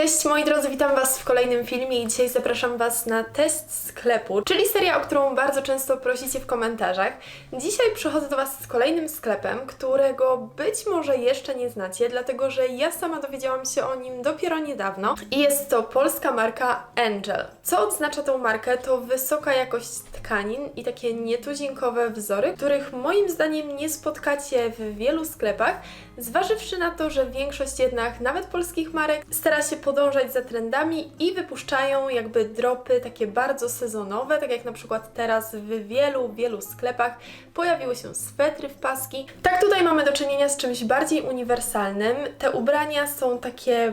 Cześć moi drodzy, witam Was w kolejnym filmie i dzisiaj zapraszam Was na test sklepu, czyli seria, o którą bardzo często prosicie w komentarzach. Dzisiaj przychodzę do Was z kolejnym sklepem, którego być może jeszcze nie znacie, dlatego że ja sama dowiedziałam się o nim dopiero niedawno i jest to polska marka Angel. Co oznacza tą markę? To wysoka jakość tkanin i takie nietuzinkowe wzory, których moim zdaniem nie spotkacie w wielu sklepach, zważywszy na to, że większość jednak nawet polskich marek stara się podążać za trendami i wypuszczają jakby dropy takie bardzo sezonowe, tak jak na przykład teraz w wielu, wielu sklepach pojawiły się swetry w paski. Tak tutaj mamy do czynienia z czymś bardziej uniwersalnym. Te ubrania są takie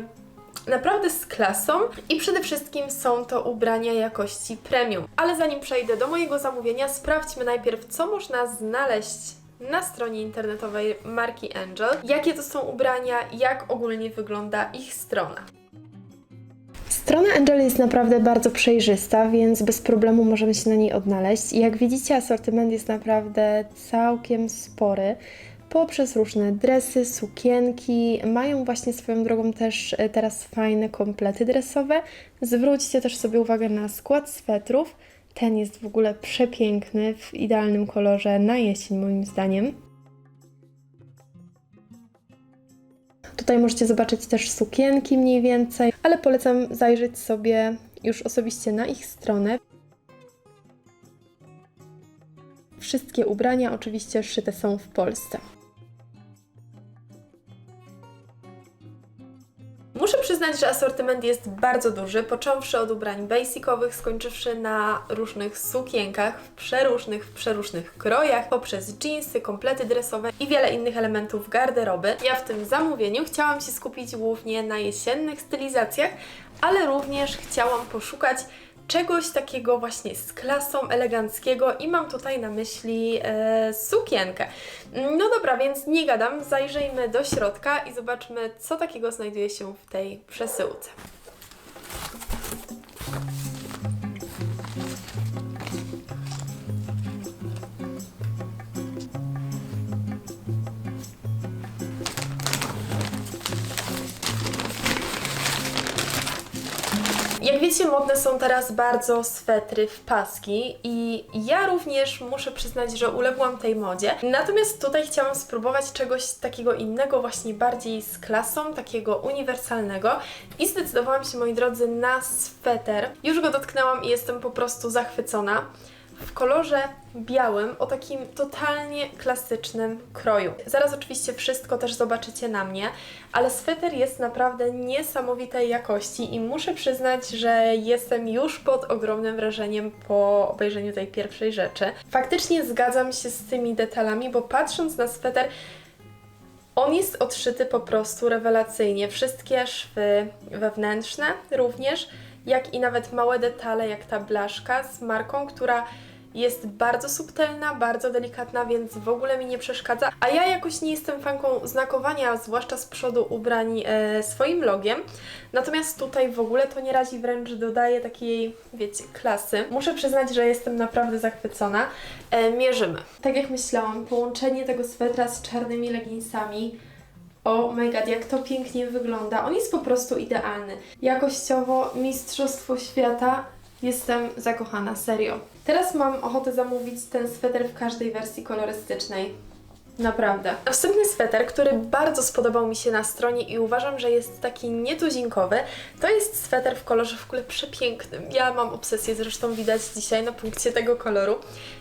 naprawdę z klasą i przede wszystkim są to ubrania jakości premium. Ale zanim przejdę do mojego zamówienia, sprawdźmy najpierw, co można znaleźć na stronie internetowej marki Angel, jakie to są ubrania, jak ogólnie wygląda ich strona. Strona Angel jest naprawdę bardzo przejrzysta, więc bez problemu możemy się na niej odnaleźć. Jak widzicie, asortyment jest naprawdę całkiem spory. Poprzez różne dresy, sukienki, mają właśnie swoją drogą też e, teraz fajne komplety dresowe. Zwróćcie też sobie uwagę na skład swetrów. Ten jest w ogóle przepiękny, w idealnym kolorze na jesień moim zdaniem. Tutaj możecie zobaczyć też sukienki mniej więcej, ale polecam zajrzeć sobie już osobiście na ich stronę. Wszystkie ubrania oczywiście szyte są w Polsce. Przyznać, że asortyment jest bardzo duży, począwszy od ubrań basicowych, skończywszy na różnych sukienkach w przeróżnych, w przeróżnych krojach, poprzez jeansy, komplety dresowe i wiele innych elementów garderoby. Ja w tym zamówieniu chciałam się skupić głównie na jesiennych stylizacjach, ale również chciałam poszukać czegoś takiego właśnie z klasą, eleganckiego i mam tutaj na myśli e, sukienkę. No dobra, więc nie gadam, zajrzyjmy do środka i zobaczmy, co takiego znajduje się w tej przesyłce. Jak wiecie, modne są teraz bardzo swetry w paski i ja również muszę przyznać, że uległam tej modzie. Natomiast tutaj chciałam spróbować czegoś takiego innego, właśnie bardziej z klasą, takiego uniwersalnego i zdecydowałam się, moi drodzy, na sweter. Już go dotknęłam i jestem po prostu zachwycona w kolorze białym o takim totalnie klasycznym kroju. Zaraz oczywiście wszystko też zobaczycie na mnie, ale sweter jest naprawdę niesamowitej jakości i muszę przyznać, że jestem już pod ogromnym wrażeniem po obejrzeniu tej pierwszej rzeczy. Faktycznie zgadzam się z tymi detalami, bo patrząc na sweter on jest odszyty po prostu rewelacyjnie. Wszystkie szwy wewnętrzne również, jak i nawet małe detale, jak ta blaszka z marką, która jest bardzo subtelna, bardzo delikatna, więc w ogóle mi nie przeszkadza. A ja jakoś nie jestem fanką znakowania, zwłaszcza z przodu ubrań e, swoim logiem. Natomiast tutaj w ogóle to nie razi, wręcz dodaje takiej, wiecie, klasy. Muszę przyznać, że jestem naprawdę zachwycona. E, mierzymy. Tak jak myślałam, połączenie tego swetra z czarnymi leginsami o my god, jak to pięknie wygląda. On jest po prostu idealny. Jakościowo Mistrzostwo Świata. Jestem zakochana, serio. Teraz mam ochotę zamówić ten sweter w każdej wersji kolorystycznej. Naprawdę. Następny sweter, który bardzo spodobał mi się na stronie i uważam, że jest taki nietuzinkowy, to jest sweter w kolorze w ogóle przepięknym. Ja mam obsesję, zresztą widać dzisiaj na punkcie tego koloru.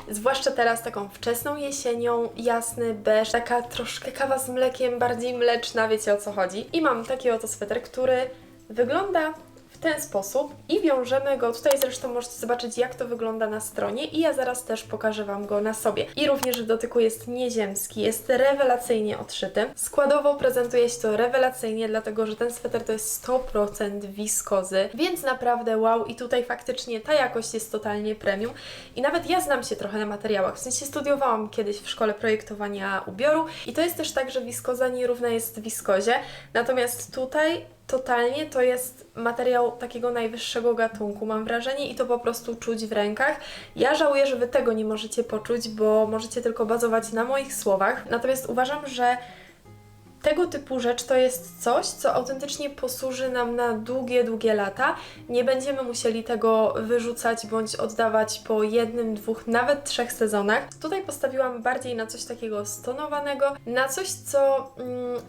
Zwłaszcza teraz taką wczesną jesienią, jasny beż, taka troszkę kawa z mlekiem, bardziej mleczna, wiecie o co chodzi. I mam taki oto sweter, który wygląda w ten sposób i wiążemy go. Tutaj zresztą możecie zobaczyć, jak to wygląda na stronie i ja zaraz też pokażę Wam go na sobie. I również w dotyku jest nieziemski, jest rewelacyjnie odszyty. Składowo prezentuje się to rewelacyjnie, dlatego że ten sweter to jest 100% wiskozy, więc naprawdę wow i tutaj faktycznie ta jakość jest totalnie premium i nawet ja znam się trochę na materiałach, w sensie studiowałam kiedyś w szkole projektowania ubioru i to jest też tak, że wiskoza nierówna jest wiskozie, natomiast tutaj totalnie to jest materiał takiego najwyższego gatunku, mam wrażenie, i to po prostu czuć w rękach. Ja żałuję, że Wy tego nie możecie poczuć, bo możecie tylko bazować na moich słowach. Natomiast uważam, że tego typu rzecz to jest coś, co autentycznie posłuży nam na długie, długie lata. Nie będziemy musieli tego wyrzucać bądź oddawać po jednym, dwóch, nawet trzech sezonach. Tutaj postawiłam bardziej na coś takiego stonowanego, na coś, co mm,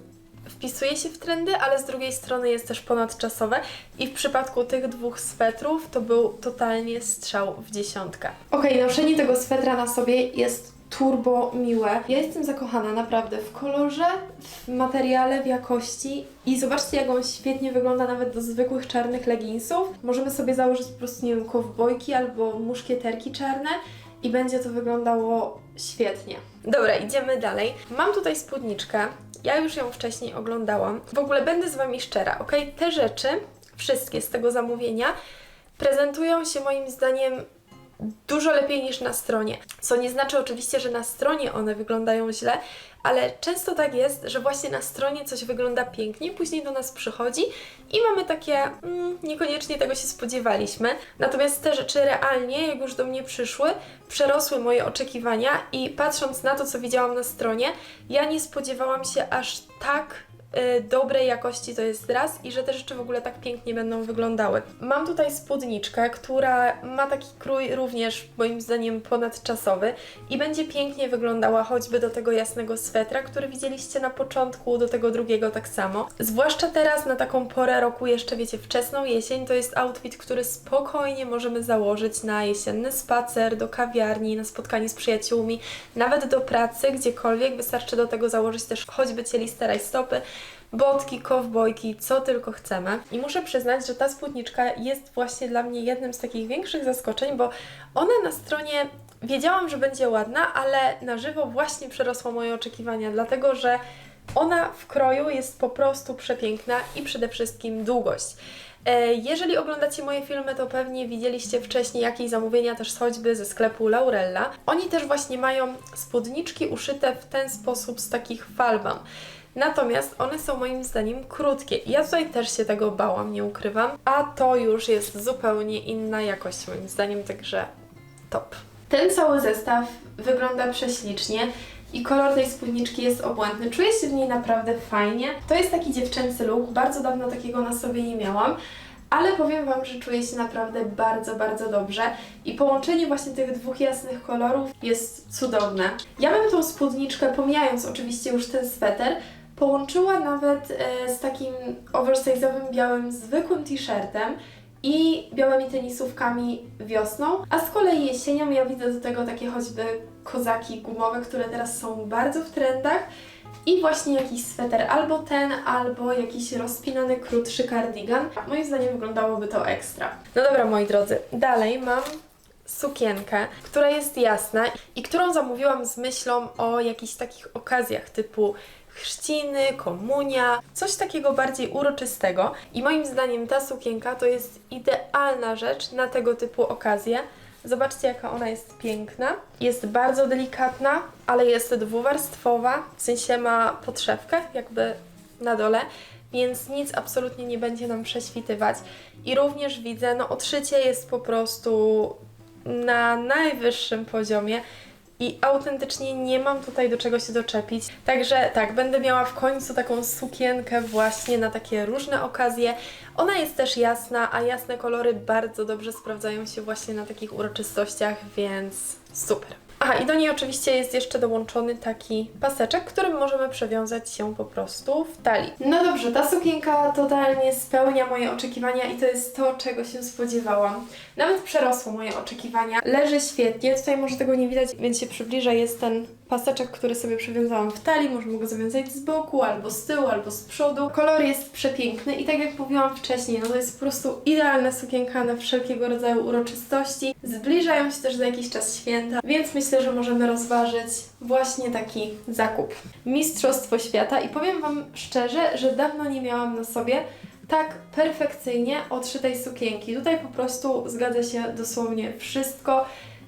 wpisuje się w trendy, ale z drugiej strony jest też ponadczasowe i w przypadku tych dwóch swetrów to był totalnie strzał w dziesiątkę. Okej, noszenie tego swetra na sobie jest turbo miłe. Ja jestem zakochana naprawdę w kolorze, w materiale, w jakości i zobaczcie jak on świetnie wygląda nawet do zwykłych czarnych leginsów. Możemy sobie założyć po prostu, nie wiem, kowbojki albo muszkieterki czarne i będzie to wyglądało świetnie. Dobra, idziemy dalej. Mam tutaj spódniczkę. Ja już ją wcześniej oglądałam. W ogóle będę z Wami szczera, ok? Te rzeczy, wszystkie z tego zamówienia, prezentują się moim zdaniem dużo lepiej niż na stronie. Co nie znaczy oczywiście, że na stronie one wyglądają źle, ale często tak jest, że właśnie na stronie coś wygląda pięknie, później do nas przychodzi i mamy takie, mm, niekoniecznie tego się spodziewaliśmy. Natomiast te rzeczy realnie, jak już do mnie przyszły, przerosły moje oczekiwania i patrząc na to, co widziałam na stronie, ja nie spodziewałam się aż tak dobrej jakości to jest raz i że te rzeczy w ogóle tak pięknie będą wyglądały. Mam tutaj spódniczkę, która ma taki krój również moim zdaniem ponadczasowy i będzie pięknie wyglądała choćby do tego jasnego swetra, który widzieliście na początku, do tego drugiego tak samo. Zwłaszcza teraz na taką porę roku, jeszcze wiecie, wczesną jesień, to jest outfit, który spokojnie możemy założyć na jesienny spacer, do kawiarni, na spotkanie z przyjaciółmi, nawet do pracy, gdziekolwiek. Wystarczy do tego założyć też choćby cieliste rajstopy, botki, kowbojki, co tylko chcemy. I muszę przyznać, że ta spódniczka jest właśnie dla mnie jednym z takich większych zaskoczeń, bo ona na stronie wiedziałam, że będzie ładna, ale na żywo właśnie przerosła moje oczekiwania, dlatego że ona w kroju jest po prostu przepiękna i przede wszystkim długość. E, Jeżeli oglądacie moje filmy, to pewnie widzieliście wcześniej jakieś zamówienia też choćby ze sklepu Laurella. Oni też właśnie mają spódniczki uszyte w ten sposób z takich falbam. Natomiast one są moim zdaniem krótkie. Ja tutaj też się tego bałam, nie ukrywam. A to już jest zupełnie inna jakość moim zdaniem, także top. Ten cały zestaw wygląda prześlicznie i kolor tej spódniczki jest obłędny. Czuję się w niej naprawdę fajnie. To jest taki dziewczęcy look, bardzo dawno takiego na sobie nie miałam. Ale powiem Wam, że czuję się naprawdę bardzo, bardzo dobrze i połączenie właśnie tych dwóch jasnych kolorów jest cudowne. Ja bym tą spódniczkę, pomijając oczywiście już ten sweter, połączyła nawet e, z takim oversize'owym białym zwykłym t-shirtem i białymi tenisówkami wiosną, a z kolei jesienią ja widzę do tego takie choćby kozaki gumowe, które teraz są bardzo w trendach i właśnie jakiś sweter, albo ten, albo jakiś rozpinany, krótszy kardigan. Moim zdaniem wyglądałoby to ekstra. No dobra, moi drodzy, dalej mam sukienkę, która jest jasna i którą zamówiłam z myślą o jakichś takich okazjach typu chrzciny, komunia, coś takiego bardziej uroczystego. I moim zdaniem ta sukienka to jest idealna rzecz na tego typu okazje. Zobaczcie, jaka ona jest piękna. Jest bardzo delikatna, ale jest dwuwarstwowa, w sensie ma podszewkę jakby na dole, więc nic absolutnie nie będzie nam prześwitywać. I również widzę, no odszycie jest po prostu na najwyższym poziomie i autentycznie nie mam tutaj do czego się doczepić. Także tak, będę miała w końcu taką sukienkę właśnie na takie różne okazje. Ona jest też jasna, a jasne kolory bardzo dobrze sprawdzają się właśnie na takich uroczystościach, więc super. Aha, i do niej oczywiście jest jeszcze dołączony taki paseczek, którym możemy przewiązać się po prostu w talii. No dobrze, ta sukienka totalnie spełnia moje oczekiwania i to jest to, czego się spodziewałam. Nawet przerosło moje oczekiwania. Leży świetnie, tutaj może tego nie widać, więc się przybliżę. Jest ten paseczek, który sobie przywiązałam w talii, możemy go zawiązać z boku, albo z tyłu, albo z przodu. Kolor jest przepiękny i tak jak mówiłam wcześniej, no to jest po prostu idealna sukienka na wszelkiego rodzaju uroczystości. Zbliżają się też za jakiś czas święta, więc myślę, że możemy rozważyć właśnie taki zakup. Mistrzostwo świata i powiem Wam szczerze, że dawno nie miałam na sobie tak perfekcyjnie odszytej sukienki. Tutaj po prostu zgadza się dosłownie wszystko.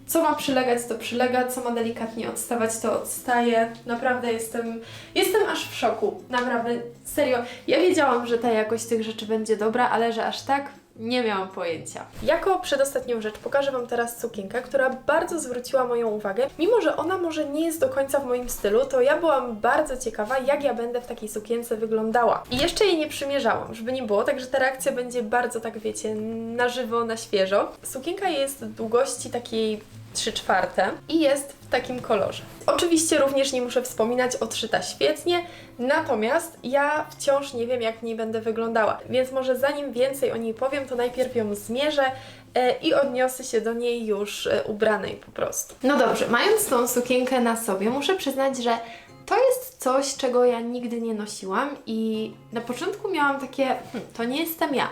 Co ma przylegać, to przylega, co ma delikatnie odstawać, to odstaje. Naprawdę jestem, jestem aż w szoku. Naprawdę, serio. Ja wiedziałam, że ta jakość tych rzeczy będzie dobra, ale że aż tak Nie miałam pojęcia. Jako przedostatnią rzecz pokażę Wam teraz sukienkę, która bardzo zwróciła moją uwagę. Mimo, że ona może nie jest do końca w moim stylu, to ja byłam bardzo ciekawa, jak ja będę w takiej sukience wyglądała. I jeszcze jej nie przymierzałam, żeby nie było, także ta reakcja będzie bardzo, tak wiecie, na żywo, na świeżo. Sukienka jest długości takiej 3 czwarte i jest w takim kolorze. Oczywiście również nie muszę wspominać, odszyta świetnie, natomiast ja wciąż nie wiem, jak w niej będę wyglądała, więc może zanim więcej o niej powiem, to najpierw ją zmierzę e, i odniosę się do niej już e, ubranej po prostu. No dobrze, mając tą sukienkę na sobie, muszę przyznać, że to jest coś, czego ja nigdy nie nosiłam i na początku miałam takie, hm, to nie jestem ja.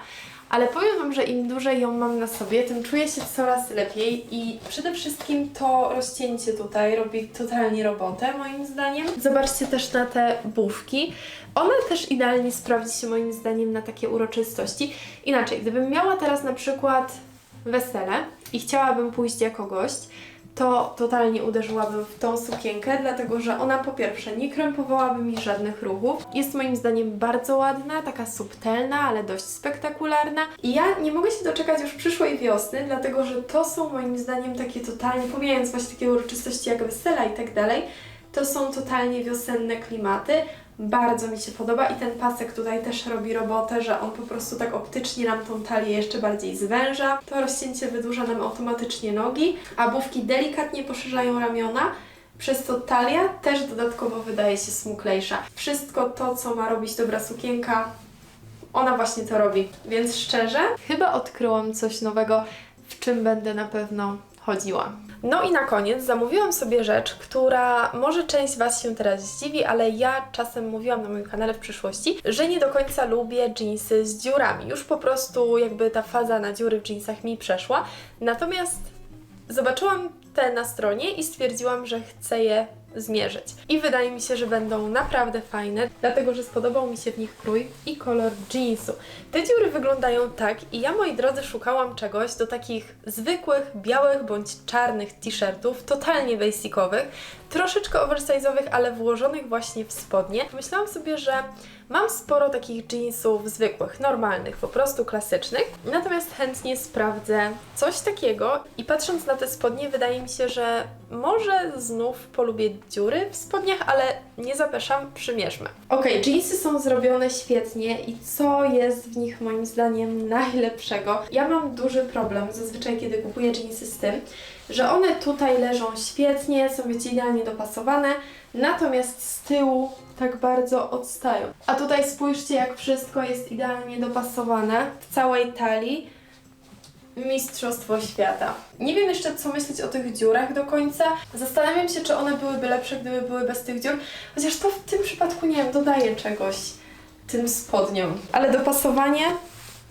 Ale powiem Wam, że im dłużej ją mam na sobie, tym czuję się coraz lepiej i przede wszystkim to rozcięcie tutaj robi totalnie robotę moim zdaniem. Zobaczcie też na te bufki. Ona też idealnie sprawdzi się moim zdaniem na takie uroczystości. Inaczej, gdybym miała teraz na przykład wesele i chciałabym pójść jako gość, to totalnie uderzyłabym w tą sukienkę, dlatego że ona po pierwsze nie krępowałaby mi żadnych ruchów. Jest moim zdaniem bardzo ładna, taka subtelna, ale dość spektakularna. I ja nie mogę się doczekać już przyszłej wiosny, dlatego że to są moim zdaniem takie totalnie, pomijając właśnie takie uroczystości jak wesela i tak dalej, to są totalnie wiosenne klimaty. Bardzo mi się podoba i ten pasek tutaj też robi robotę, że on po prostu tak optycznie nam tą talię jeszcze bardziej zwęża. To rozcięcie wydłuża nam automatycznie nogi, a bufki delikatnie poszerzają ramiona. Przez to talia też dodatkowo wydaje się smuklejsza. Wszystko to, co ma robić dobra sukienka, ona właśnie to robi. Więc szczerze, chyba odkryłam coś nowego, w czym będę na pewno chodziła. No i na koniec zamówiłam sobie rzecz, która może część Was się teraz zdziwi, ale ja czasem mówiłam na moim kanale w przyszłości, że nie do końca lubię jeansy z dziurami. Już po prostu jakby ta faza na dziury w jeansach mi przeszła. Natomiast zobaczyłam te na stronie i stwierdziłam, że chcę je zmierzyć. I wydaje mi się, że będą naprawdę fajne, dlatego że spodobał mi się w nich krój i kolor jeansu. Te dziury wyglądają tak i ja, moi drodzy, szukałam czegoś do takich zwykłych, białych bądź czarnych t-shirtów, totalnie basicowych, troszeczkę oversize'owych, ale włożonych właśnie w spodnie. Myślałam sobie, że mam sporo takich jeansów zwykłych, normalnych, po prostu klasycznych, natomiast chętnie sprawdzę coś takiego i patrząc na te spodnie, wydaje mi się, że może znów polubię dziury w spodniach, ale nie zapeszam, przymierzmy. Ok, jeansy są zrobione świetnie i co jest w nich moim zdaniem najlepszego? Ja mam duży problem zazwyczaj, kiedy kupuję jeansy z tym, że one tutaj leżą świetnie, są wiecie, idealnie dopasowane, natomiast z tyłu tak bardzo odstają. A tutaj spójrzcie, jak wszystko jest idealnie dopasowane w całej talii. Mistrzostwo świata. Nie wiem jeszcze, co myśleć o tych dziurach do końca. Zastanawiam się, czy one byłyby lepsze, gdyby były bez tych dziur. Chociaż to w tym przypadku, nie wiem, dodaje czegoś tym spodniom. Ale dopasowanie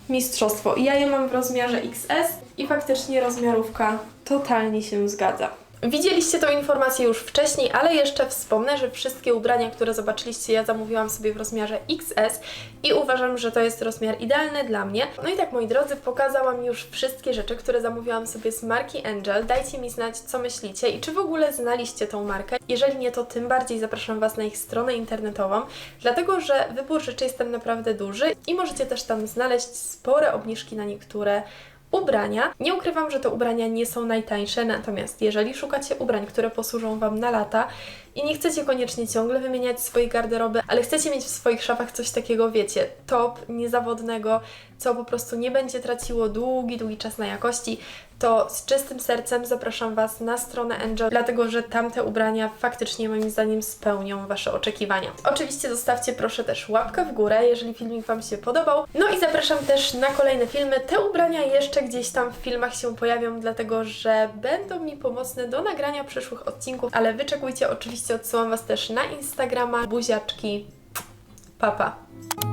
mistrzostwo. Ja je mam w rozmiarze XS i faktycznie rozmiarówka totalnie się zgadza. Widzieliście tą informację już wcześniej, ale jeszcze wspomnę, że wszystkie ubrania, które zobaczyliście, ja zamówiłam sobie w rozmiarze XS i uważam, że to jest rozmiar idealny dla mnie. No i tak, moi drodzy, pokazałam już wszystkie rzeczy, które zamówiłam sobie z marki Angel. Dajcie mi znać, co myślicie i czy w ogóle znaliście tą markę. Jeżeli nie, to tym bardziej zapraszam Was na ich stronę internetową, dlatego że wybór rzeczy jest tam naprawdę duży i możecie też tam znaleźć spore obniżki na niektóre ubrania. Nie ukrywam, że te ubrania nie są najtańsze, natomiast jeżeli szukacie ubrań, które posłużą Wam na lata i nie chcecie koniecznie ciągle wymieniać swojej garderoby, ale chcecie mieć w swoich szafach coś takiego, wiecie, top, niezawodnego, co po prostu nie będzie traciło długi, długi czas na jakości, to z czystym sercem zapraszam Was na stronę Angel, dlatego że tamte ubrania faktycznie moim zdaniem spełnią Wasze oczekiwania. Oczywiście zostawcie proszę też łapkę w górę, jeżeli filmik Wam się podobał. No i zapraszam też na kolejne filmy. Te ubrania jeszcze gdzieś tam w filmach się pojawią, dlatego że będą mi pomocne do nagrania przyszłych odcinków, ale wyczekujcie, oczywiście odsyłam Was też na Instagrama, buziaczki, papa. Pa.